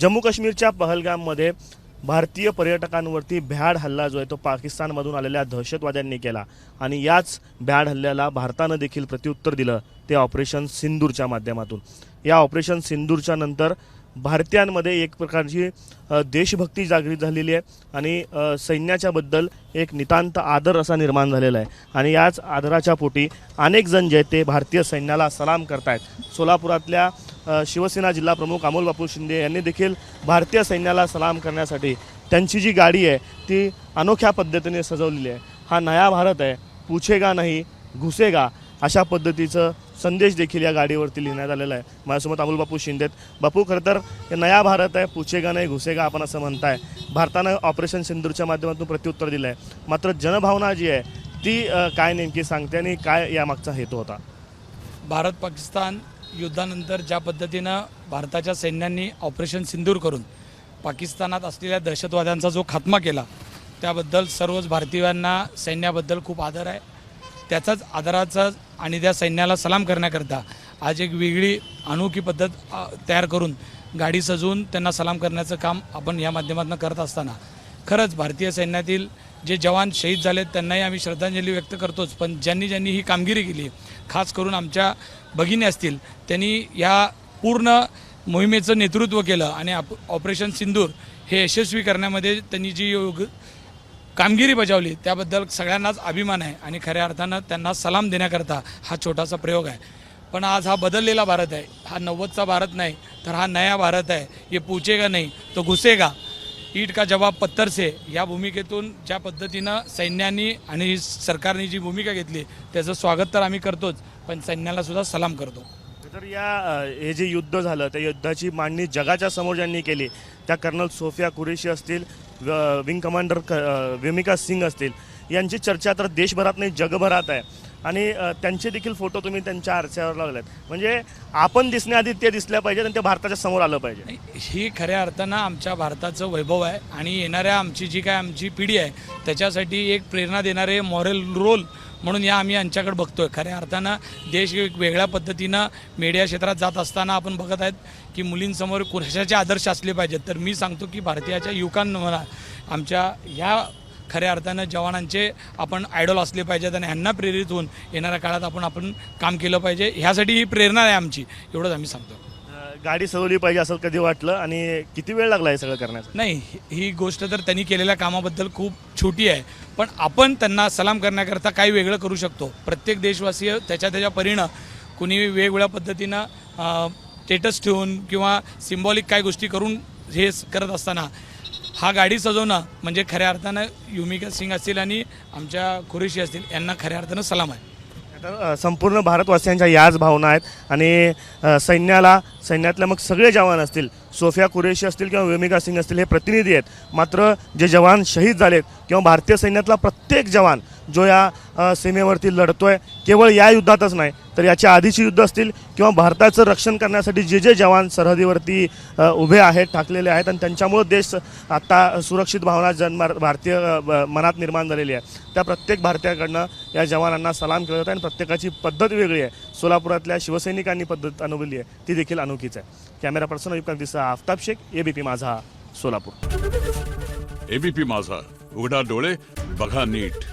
जम्मू काश्मीरच्या पहलगाममध्ये भारतीय पर्यटकांवरती भ्याड हल्ला जो आहे तो पाकिस्तानमधून आलेल्या दहशतवाद्यांनी केला. आणि याच भ्याड हल्ल्याला भारतानं देखील प्रत्युत्तर दिलं ते ऑपरेशन सिंदूरच्या माध्यमातून. या ऑपरेशन सिंदूरच्या नंतर भारतीयांमध्ये एक प्रकारची देशभक्ती जागृत झालेली आहे आणि सैन्याच्याबद्दल एक नितांत आदर असा निर्माण झालेला आहे. आणि याच आदराच्या पोटी अनेक जण जे ते भारतीय सैन्याला सलाम करतायत. सोलापुरातल्या शिवसेना जिल्हा प्रमुख अमोल बापू शिंदे यांनी देखील भारतीय सैन्याला सलाम करण्यासाठी त्यांची जी गाडी आहे ती अनोख्या पद्धतीने सजवलेली आहे. हा नया भारत आहे पुछेगा नाही घुसेगा अशा पद्धतीचं संदेश देखील या गाडीवरती लिहिण्यात आलेला आहे. माझ्यासोबत अमोल बापू शिंदे आहेत. बापू खरं तर हे नया भारत आहे पुछेगा नाही घुसेगा आपण असं म्हणताय. भारतानं ऑपरेशन सिंदूरच्या माध्यमातून प्रत्युत्तर दिलं आहे मात्र जनभावना जी आहे ती काय नेमकी सांगते आणि काय यामागचा हेतू होता? भारत पाकिस्तान युद्धानंतर ज्या पद्धतीनं भारताच्या सैन्यांनी ऑपरेशन सिंदूर करून पाकिस्तानात असलेल्या दहशतवाद्यांचा जो खात्मा केला त्याबद्दल सर्वच भारतीयांना सैन्याबद्दल खूप आदर आहे. त्याचाच आदराचा आणि त्या सैन्याला सलाम करण्याकरता आज एक वेगळी अनोखी पद्धत तयार करून गाडी सजवून त्यांना सलाम करण्याचं काम आपण या माध्यमातून करत असताना. खरंच भारतीय सैन्यातील जे जवान शहीद झालेत त्यांनाही आम्ही श्रद्धांजली व्यक्त करतोच पण ज्यांनी ज्यांनी ही कामगिरी केली खास करून आमच्या भगिनी असतील त्यांनी या पूर्ण मोहिमेचं नेतृत्व केलं आणि आप- ऑपरेशन सिंदूर हे यशस्वी करण्यामध्ये त्यांनी जी योग कामगिरी बजावली त्याबद्दल सगळ्यांनाच अभिमान आहे आणि खऱ्या अर्थानं त्यांना सलाम देण्याकरता हा छोटासा प्रयोग आहे. पण आज हा बदललेला भारत आहे. हा नव्वदचा भारत नाही तर हा नया भारत आहे. हे पूछेगा नाही तो घुसेगा. ईट का जवाब पत्तर से. या भूमिकेतून ज्या पद्धतीनं सैन्यानी आणि सरकारने जी भूमिका घेतली त्याचं स्वागत तर आम्ही करतोच पण सैन्याला सुद्धा सलाम करतो. तर या हे जे युद्ध झालं त्या युद्धाची मांडणी जगाच्या समोर ज्यांनी केली त्या कर्नल सोफिया कुरेशी असतील व- विंग कमांडर क- विमिका सिंग असतील यांची चर्चा तर देशभरात नाही जगभरात आहे. आणि त्यांचे देखील फोटो तुम्ही त्यांच्या आरशावर लावलेत. म्हणजे आपण दिसण्याआधी ते दिसल्या पाहिजे आणि ते भारताच्या समोर आलं पाहिजे. ही खऱ्या अर्थानं आमच्या भारताचं वैभव आहे आणि येणाऱ्या आमची जी काय आमची पिढी आहे त्याच्यासाठी एक प्रेरणा देणारे मॉरल रोल म्हणून या आम्ही यांच्याकडे बघतोय. खऱ्या अर्थानं देश एक वेगळ्या पद्धतीनं मीडिया क्षेत्रात जात असताना आपण बघत आहेत की मुलींसमोर कुशाचे आदर्श असले पाहिजेत. तर मी सांगतो की भारतीयाच्या युवकांना आमच्या ह्या खऱ्या अर्थानं जवानांचे आपण आयडॉल असले पाहिजेत आणि ह्यांना प्रेरित होऊन येणाऱ्या काळात आपण आपण काम केलं पाहिजे. ह्यासाठी ही प्रेरणा आहे आमची. एवढंच आम्ही सांगतो. गाडी सजवली पाहिजे असं कधी वाटलं आणि किती वेळ लागला हे सगळं करण्यासाठी नाही ही- गोष्ट तर त्यांनी केलेल्या कामाबद्दल खूप छोटी आहे. पण आपण त्यांना सलाम करण्याकरता काही वेगळं करू शकतो. प्रत्येक देशवासीय त्याच्या त्याच्या परीनं कुणी वेगवेगळ्या पद्धतीनं स्टेटस ठेवून किंवा सिम्बॉलिक काही गोष्टी करून हे करत असताना हा गाडी सजवणं म्हणजे खऱ्या अर्थानं युमिका सिंग असतील आणि आमच्या कुरेशी असतील यांना खऱ्या अर्थानं सलाम आहे. तर संपूर्ण भारतवासियांच्या याच भावना आहेत आणि सैन्याला सैन्यातल्या मग सगळे जवान असतील सोफिया कुरेशी असतील किंवा वेमिका सिंग असतील हे प्रतिनिधी आहेत. मात्र जे जवान शहीद झालेत किंवा भारतीय सैन्यातला प्रत्येक जवान जो या सीमेवरती सीमेवरती लढतोय केवळ या युद्धातच नाही तर याच्या आधीची युद्ध असतील किंवा भारताचं रक्षण करण्यासाठी जे जे जवान सरहदीवरती उभे आहेत ठाकलेले आहेत आणि त्यांच्यामुळं देश आता सुरक्षित भावना जन्म भारतीय मनात निर्माण झालेली आहे. त्या प्रत्येक भारतीयाकडनं या जवानांना सलाम केला जातो आणि प्रत्येकाची पद्धत वेगळी आहे. सोलापुरातल्या शिवसैनिकांनी पद्धत अनुभवली आहे. ती देखील अनोखीच आहे. कॅमेरा पर्सन अयुक्त दिसा आफताब शेख एबीपी माझा सोलापूर. एबीपी माझा उघडा डोळे बघा नीट.